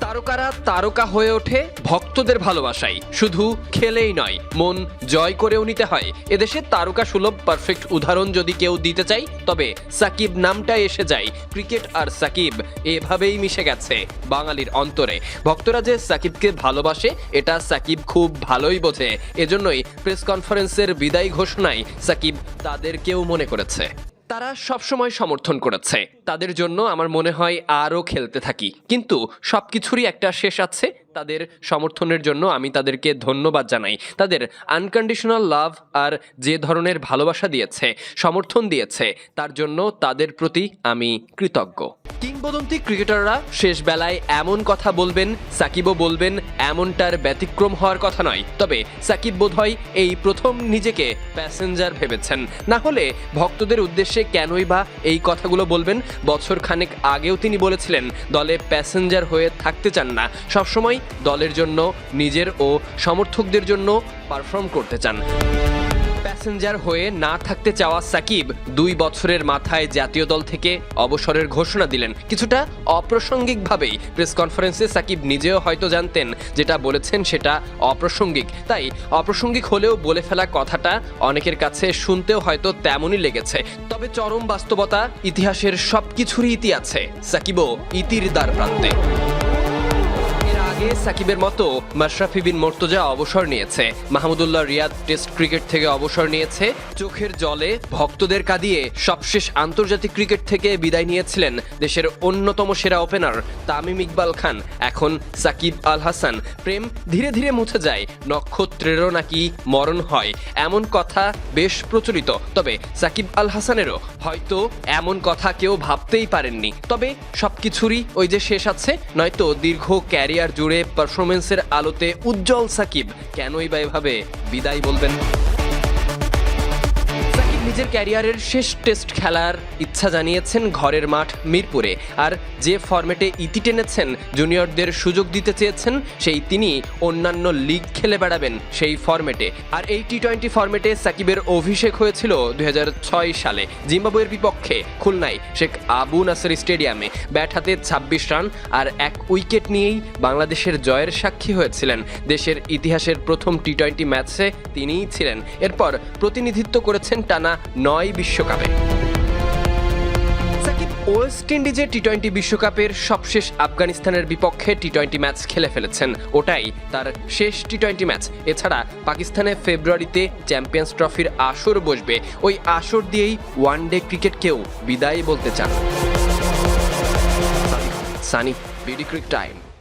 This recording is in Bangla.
তারকারা তারকা হয়ে ওঠে ভক্তদের ভালোবাসায়। শুধু খেলেই নয়, মন জয় করেও নিতে হয়। এদেশে তারকা সুলভ পারফেক্ট উদাহরণ যদি কেউ দিতে চাই তবে সাকিব নামটা এসে যায়। ক্রিকেট আর সাকিব এভাবেই মিশে গেছে বাঙালির অন্তরে। ভক্তরা যে সাকিবকে ভালোবাসে, এটা সাকিব খুব ভালোই বোঝে। এজন্যই প্রেস কনফারেন্সের বিদায় ঘোষণায় সাকিব তাদেরকেও মনে করেছে। তারা সবসময় সমর্থন করেছে। তাদের জন্য আমার মনে হয় আরও খেলতে থাকি। কিন্তু সব কিছুরই একটা শেষ আছে। তাদের সমর্থনের জন্য আমি তাদেরকে ধন্যবাদ জানাই। তাদের আনকন্ডিশনাল লাভ আর যে ধরনের ভালোবাসা দিয়েছে, সমর্থন দিয়েছে, তার জন্য তাদের প্রতি আমি কৃতজ্ঞ। কিংবদন্তি ক্রিকেটাররা শেষ বেলায় এমন কথা বলবেন, সাকিবও বলবেন, এমনটার ব্যতিক্রম হওয়ার কথা নয়। তবে সাকিব বোধহয় এই প্রথম নিজেকে প্যাসেঞ্জার ভেবেছেন। না হলে ভক্তদের উদ্দেশ্যে কেনই বা এই কথাগুলো বলবেন? বছর খানেক আগেও তিনি বলেছিলেন, দলে প্যাসেঞ্জার হয়ে থাকতে চান না। সবসময় দলের জন্য, নিজের ও সমর্থকদের জন্য পারফর্ম করতে চান। প্যাসেঞ্জার হয়ে না থাকতে চাওয়া সাকিব দুই বছরের মাথায় জাতীয় দল থেকে অবসরের ঘোষণা দিলেন। কিছুটা অপ্রাসঙ্গিকভাবেই প্রেস কনফারেন্সে সাকিব নিজেও হয়তো জানতেন, যেটা বলেছেন সেটা অপ্রাসঙ্গিক। তাই অপ্রাসঙ্গিক হলেও বলে ফেলা কথাটা অনেকের কাছে শুনতেও হয়তো তেমনই লেগেছে। তবে চরম বাস্তবতা ইতিহাসের সবকিছুরই ইতি আছে। সাকিবও ইতির দ্বার প্রান্তে। আগে সাকিবের মতো মাশরাফি বিন মর্তজা অবসর নিয়েছে। মাহমুদুল্লাহ রিয়াদ টেস্ট ক্রিকেট থেকে অবসর নিয়েছে। চোখের জলে ভক্তদের কাঁদিয়ে সবশেষ আন্তর্জাতিক ক্রিকেট থেকে বিদায় নিয়েছিলেন দেশের অন্যতম সেরা ওপেনার তামিম ইকবাল খান। এখন সাকিব আল হাসান। প্রেম ধীরে ধীরে মুছে যায়, নক্ষত্রেরও নাকি মরণ হয়। এমন কথা বেশ প্রচলিত, তবে সাকিব আল হাসানেরও হয়তো এমন কথা কেউ ভাবতেই পারেননি। তবে সবকিছুরই ওই যে শেষ আছে, নয়তো দীর্ঘ ক্যারিয়ার জুড়ে পারফরমেন্সের আলোতে উজ্জ্বল সাকিব কেনই বা এভাবে বিদায় বলবেন? নিজের ক্যারিয়ারের শেষ টেস্ট খেলার ইচ্ছা জানিয়েছেন ঘরের মাঠ মিরপুরে। আর যে ফরম্যাটে ইতি টেনেছেন, জুনিয়রদের সুযোগ দিতে চেয়েছেন, সেই তিনি অন্যান্য লিগ খেলে বেড়াবেন সেই ফরম্যাটে। আর এই টি টোয়েন্টি ফরম্যাটে সাকিবের অভিষেক হয়েছিল দু হাজার ছয় সালে। জিম্বাবুয়ের বিপক্ষে খুলনায় শেখ আবু নাসের স্টেডিয়ামে। ব্যাট হাতে ছাব্বিশ রান আর এক উইকেট নিয়েই বাংলাদেশের জয়ের সাক্ষী হয়েছিলেন। দেশের ইতিহাসের প্রথম টি টোয়েন্টি ম্যাচে তিনিই ছিলেন। এরপর প্রতিনিধিত্ব করেছেন টানা নয় বিশ্বকাপে। ওয়েস্ট ইন্ডিজের টি টোয়েন্টি বিশ্বকাপের সবশেষ আফগানিস্তানের বিপক্ষে টি টোয়েন্টি ম্যাচ খেলে ফেলেছেন। ওটাই তার শেষ টি টোয়েন্টি ম্যাচ। এছাড়া পাকিস্তানে ফেব্রুয়ারিতে চ্যাম্পিয়ন্স ট্রফির আসর বসবে। ওই আসর দিয়েই ওয়ান ডে ক্রিকেটকেও বিদায় বলতে চান। Sunny BD cric time.